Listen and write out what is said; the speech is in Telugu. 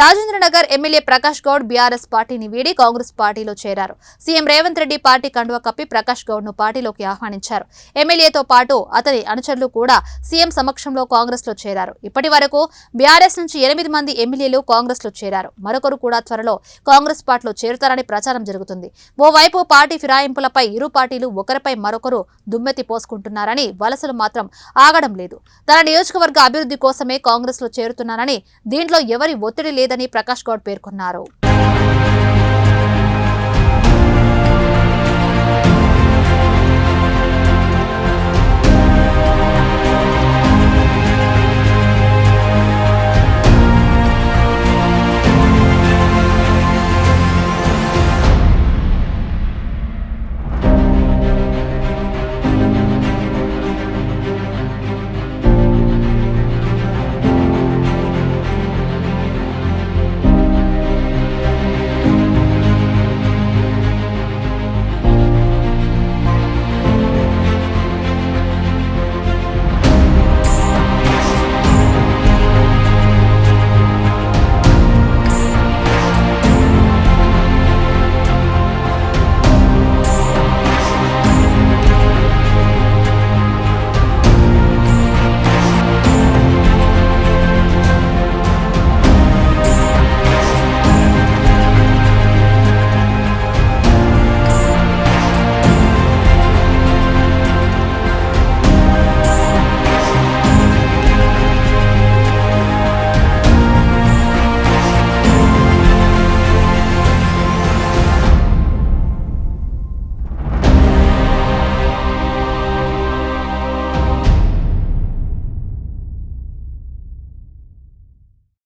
రాజేంద్రనగర్ ఎమ్మెల్యే ప్రకాష్ గౌడ్ బీఆర్ఎస్ పార్టీని వీడి కాంగ్రెస్ పార్టీలో చేరారు. సీఎం రేవంత్ రెడ్డి పార్టీ కండువా కప్పి ప్రకాష్ గౌడ్ను పార్టీలోకి ఆహ్వానించారు. ఎమ్మెల్యేతో పాటు అతని అనుచరులు కూడా సీఎం సమక్షంలో కాంగ్రెస్లో చేరారు. ఇప్పటి వరకు బీఆర్ఎస్ నుంచి ఎనిమిది మంది ఎమ్మెల్యేలు కాంగ్రెస్లో చేరారు. మరొకరు కూడా త్వరలో కాంగ్రెస్ పార్టీలో చేరుతారని ప్రచారం జరుగుతుంది. ఓవైపు పార్టీ ఫిరాయింపులపై ఇరు పార్టీలు ఒకరిపై మరొకరు దుమ్మెత్తి పోసుకుంటున్నారని వలసలు మాత్రం ఆగడం లేదు. తన నియోజకవర్గ అభివృద్ధి కోసమే కాంగ్రెస్లో చేరుతున్నారని దీంట్లో ఎవరి ఒత్తిడి లేదని ప్రకాష్ గౌడ్ పేర్కొన్నారు.